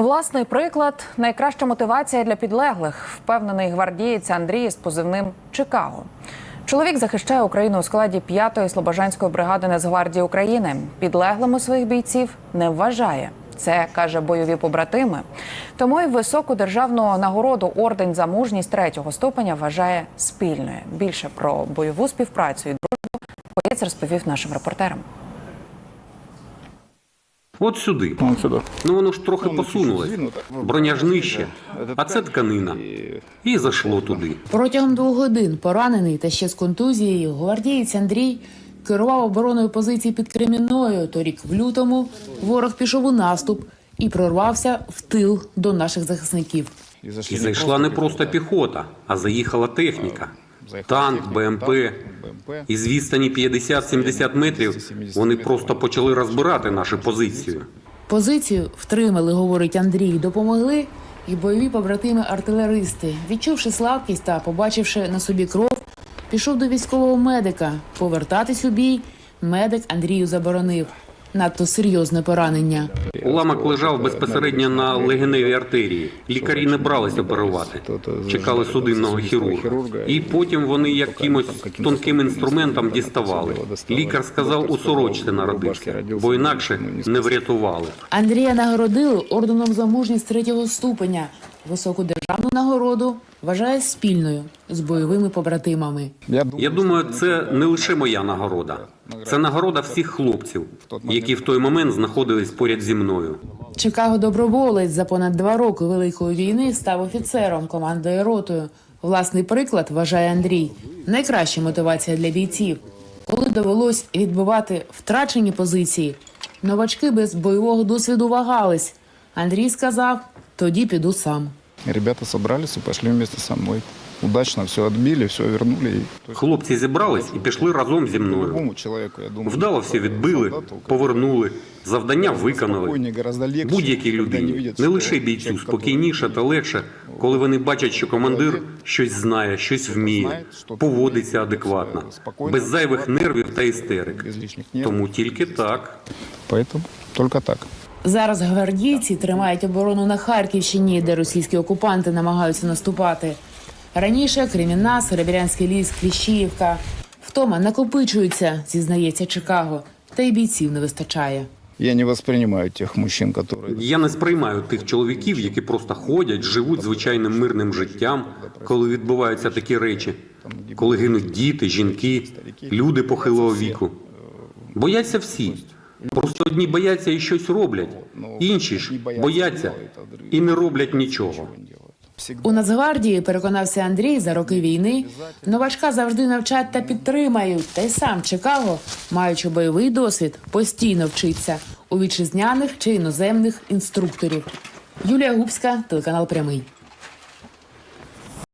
Власний приклад найкраща мотивація для підлеглих, впевнений гвардієць Андрій з позивним Чикаго. Чоловік захищає Україну у складі 5-ї слобожанської бригади Нацгвардії України. Підлеглими своїх бійців не вважає. Це каже бойові побратими. Тому й високу державну нагороду орден за мужність третього ступеня вважає спільною. Більше про бойову співпрацю і дружбу боєць розповів нашим репортерам. От сюди. Вон сюди. Ну воно ж трохи Ну, посунулось. Броня ж нижче, а це тканина. І зайшло туди. Протягом двох годин поранений та ще з контузією гвардієць Андрій керував обороною позиції під Кремінною. Торік в лютому ворог пішов у наступ і прорвався в тил до наших захисників. І І зайшла не просто піхота, а заїхала техніка. Танк, БМП. танк, БМП. І з відстані 50-70 метрів вони просто почали розбирати нашу позицію. Позицію втримали, говорить Андрій. Допомогли і бойові побратими артилеристи. Відчувши слабкість та побачивши на собі кров, пішов до військового медика. Повертатись у бій медик Андрію заборонив. Надто серйозне поранення. Уламок лежав безпосередньо на легеневій артерії. Лікарі не брались оперувати. Чекали судинного хірурга. І потім вони якимось тонким інструментом діставали. Лікар сказав, у сорочці народився, бо інакше не врятували. Андрія нагородили орденом за мужність третього ступеня. Високу державну нагороду вважає спільною з бойовими побратимами. Я думаю, це не лише моя нагорода. Це нагорода всіх хлопців, які в той момент знаходились поряд зі мною. Чикаго доброволець за понад два роки великої війни став офіцером, командою ротою. Власний приклад вважає Андрій. Найкраща мотивація для бійців. Коли довелось відбивати втрачені позиції, новачки без бойового досвіду вагались. Андрій сказав: тоді піду сам. ребята собрались и пошли вместе со мной. Удачно все отбили, все вернули. Хлопці зібрались і пішли разом зі мною. Вдало все відбили, повернули, завдання виконали. Будь-якій людині, не лише бійцю, спокійніше та легше, коли вони бачать, що командир щось знає, щось вміє, поводиться адекватно, без зайвих нервів та істерик. Тому тільки так. Поэтому только так. Зараз гвардійці тримають оборону на Харківщині, де російські окупанти намагаються наступати. Раніше Кремінна, Серебрянський ліс, Кліщіївка. Втома накопичується, зізнається Чикаго, та й бійців не вистачає. Я не воспринимаю тех мужчин, которые... Я не сприймаю тих чоловіків, які просто ходять, живуть звичайним мирним життям, коли відбуваються такі речі, коли гинуть діти, жінки, люди похилого віку. Бояться всі. Просто одні бояться і щось роблять, інші ж бояться і не роблять нічого. У Нацгвардії переконався Андрій за роки війни. Новачка завжди навчать та підтримають. Та й сам Чикаго, маючи бойовий досвід, постійно вчиться у вітчизняних чи іноземних інструкторів. Юлія Губська, телеканал Прямий.